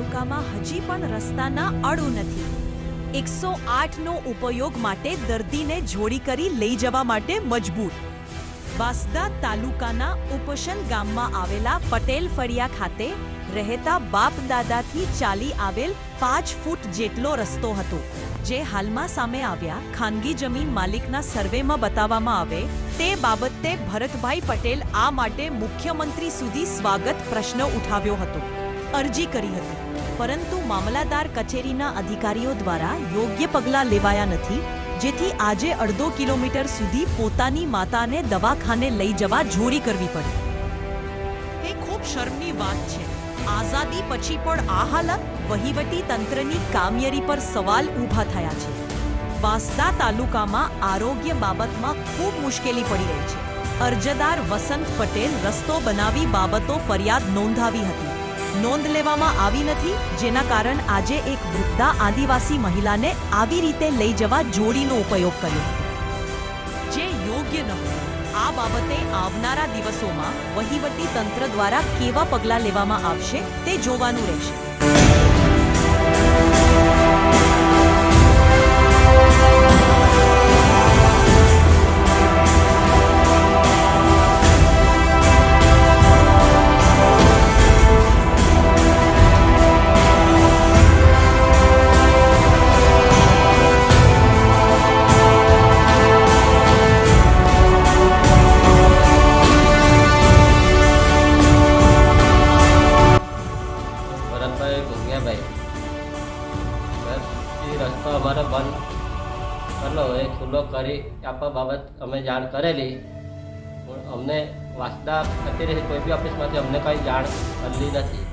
તાલુકામાં હજી પણ રસ્તાના અડુ નથી. એકસો આઠનો ઉપયોગ માટે દર્દીને જોડી કરી લઈ જવા માટે મજબૂર. વાસદા તાલુકાના ઉપશન ગામમાં આવેલા પટેલ ફળિયા ખાતે રહેતા બાપ દાદાથી ચાલી આવેલ પાંચ ફૂટ જેટલો રસ્તો હતો, જે હાલમાં સામે આવ્યા. ખાનગી જમીન માલિકના સર્વેમાં બતાવવામાં આવે, તે બાબતે ભરતભાઈ પટેલ આ માટે મુખ્યમંત્રી સુધી સ્વાગત પ્રશ્ન ઉઠાવ્યો હતો. અરજી કરી હતી. પરંતુ મામલાદાર કચેરીના અધિકારીઓ દ્વારા યોગ્ય પગલાં લેવાયા નથી, જેથી આજે અડધો કિલોમીટર સુધી પોતાની માતાને દવાખાને લઈ જવા જોરી કરવી પડી. તે ખૂબ શર્મની વાત છે. આઝાદી પછી પણ આ હાલત વહીવટી તંત્રની કામયરી પર સવાલ ઊભા થયા છે. વાંસદા તાલુકામાં આરોગ્ય બાબતમાં ખૂબ મુશ્કેલી પડી રહી છે. અરજદાર વસંત પટેલ રસ્તો બનાવી બાબતો ફરિયાદ નોંધાવી હતી. નોંધ લેવામાં આવી નથી, જેના કારણ આજે એક વૃદ્ધા આદિવાસી મહિલાને આવી રીતે લઈ જવા જોડીનો ઉપયોગ કર્યો. જે યોગ્ય ન આ બાબતે આવનારા દિવસોમાં વહીવટી તંત્ર દ્વારા કેવા પગલાં લેવામાં આવશે તે જોવાનું રહેશે. ભૂંગિયાભાઈ બસ, એ રસ્તો અમારે બંધ. કરલો એ ખુલ્લો કરી આપવા બાબત અમે જાણ કરેલી. પણ અમને વાસદા અત્યારે કોઈ બી ઓફિસમાંથી અમને કંઈ જાણ કરેલી નથી.